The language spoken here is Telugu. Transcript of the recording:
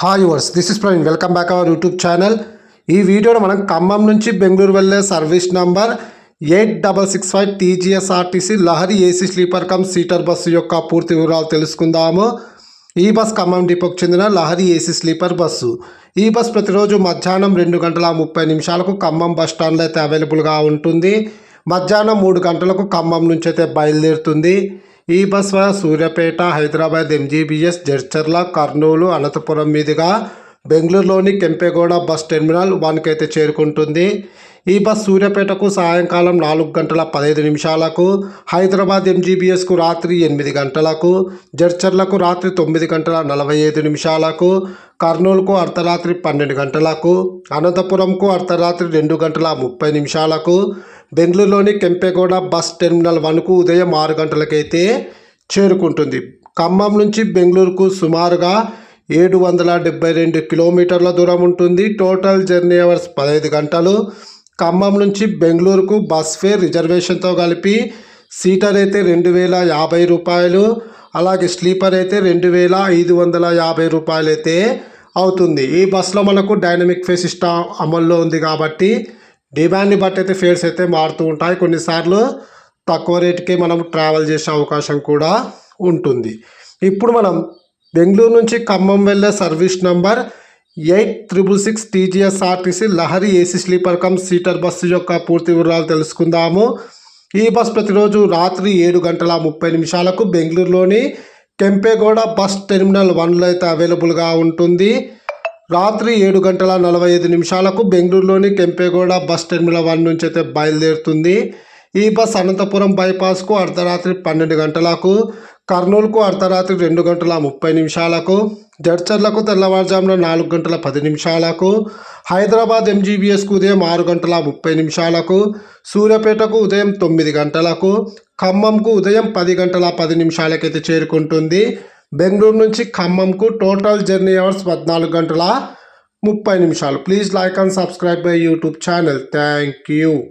Hi verse this is Praveen welcome back our YouTube channel ఈ వీడియోలో మనం ఖమ్మం నుంచి బెంగళూరు వెళ్ళే service number eight double six five TGSRTC Lahari AC sleeper cum seater bus యొక్క పూర్తి వివరాలు తెలుసుకుందాము. ఈ బస్ ఖమ్మం డిపోకు చెందిన లహరి ఏసీ స్లీపర్ బస్సు. ఈ బస్ ప్రతిరోజు మధ్యాహ్నం రెండు గంటల ముప్పై నిమిషాలకు ఖమ్మం బస్ స్టాండ్లో అయితే అవైలబుల్గా ఉంటుంది. మధ్యాహ్నం మూడు గంటలకు ఖమ్మం నుంచి అయితే బయలుదేరుతుంది. ఈ బస్ సూర్యాపేట హైదరాబాద్ ఎంజీబీఎస్ జడ్చర్ల కర్నూలు అనంతపురం మీదుగా బెంగళూరులోని కెంపెగౌడ బస్ టెర్మినల్ వన్కి అయితే చేరుకుంటుంది. ఈ బస్ సూర్యాపేటకు సాయంకాలం నాలుగు గంటల పదహైదు నిమిషాలకు హైదరాబాద్ ఎంజీబీఎస్కు రాత్రి ఎనిమిది గంటలకు జడ్చర్లకు రాత్రి తొమ్మిది గంటల నలభై ఐదు నిమిషాలకు కర్నూలుకు అర్ధరాత్రి పన్నెండు గంటలకు అనంతపురంకు అర్ధరాత్రి రెండు గంటల ముప్పై నిమిషాలకు బెంగళూరులోని కెంపెగౌడ బస్ టెర్మినల్ వన్కు ఉదయం ఆరు గంటలకైతే చేరుకుంటుంది. ఖమ్మం నుంచి బెంగళూరుకు సుమారుగా ఏడు వందల డెబ్బై రెండు కిలోమీటర్ల దూరం ఉంటుంది. టోటల్ జర్నీ అవర్స్ పదహైదు గంటలు. ఖమ్మం నుంచి బెంగళూరుకు బస్ ఫేర్ రిజర్వేషన్తో కలిపి సీటర్ అయితే రెండు వేల యాభై రూపాయలు అలాగే స్లీపర్ అయితే రెండు వేల ఐదు వందల యాభై రూపాయలు అయితే అవుతుంది. ఈ బస్సులో మనకు డైనమిక్ ఫే సిస్టమ్ అమల్లో ఉంది కాబట్టి డిమాండ్ని బట్టి అయితే ఫేర్స్ అయితే మారుతూ ఉంటాయి. కొన్నిసార్లు తక్కువ రేటుకే మనం ట్రావెల్ చేసే అవకాశం కూడా ఉంటుంది. ఇప్పుడు మనం బెంగళూరు నుంచి ఖమ్మం వెళ్ళే service number eight triple six TGSRTC Lahari AC sleeper cum seater bus యొక్క పూర్తి వివరాలు తెలుసుకుందాము. ఈ బస్ ప్రతిరోజు రాత్రి ఏడు గంటల ముప్పై నిమిషాలకు బెంగళూరులోని కెంపేగౌడ బస్ టెర్మినల్ వన్లో అయితే అవైలబుల్గా ఉంటుంది. రాత్రి ఏడు గంటల నలభై ఐదు నిమిషాలకు బెంగళూరులోని కెంపేగౌడ బస్ టెర్మినల్ వన్ నుంచి అయితే బయలుదేరుతుంది. ఈ బస్ అనంతపురం బైపాస్కు అర్ధరాత్రి పన్నెండు గంటలకు కర్నూలుకు అర్ధరాత్రి రెండు గంటల ముప్పై నిమిషాలకు జడ్చర్లకు తెల్లవారుజామున నాలుగు గంటల పది నిమిషాలకు హైదరాబాద్ ఎంజీబీఎస్కు ఉదయం ఆరు గంటల ముప్పై నిమిషాలకు సూర్యాపేటకు ఉదయం తొమ్మిది గంటలకు ఖమ్మంకు ఉదయం పది గంటల పది నిమిషాలకైతే చేరుకుంటుంది. బెంగళూరు నుంచి ఖమ్మంకు టోటల్ జర్నీ అవర్స్ పద్నాలుగు గంటల ముప్పై నిమిషాలు. Please like and subscribe my YouTube channel. Thank you.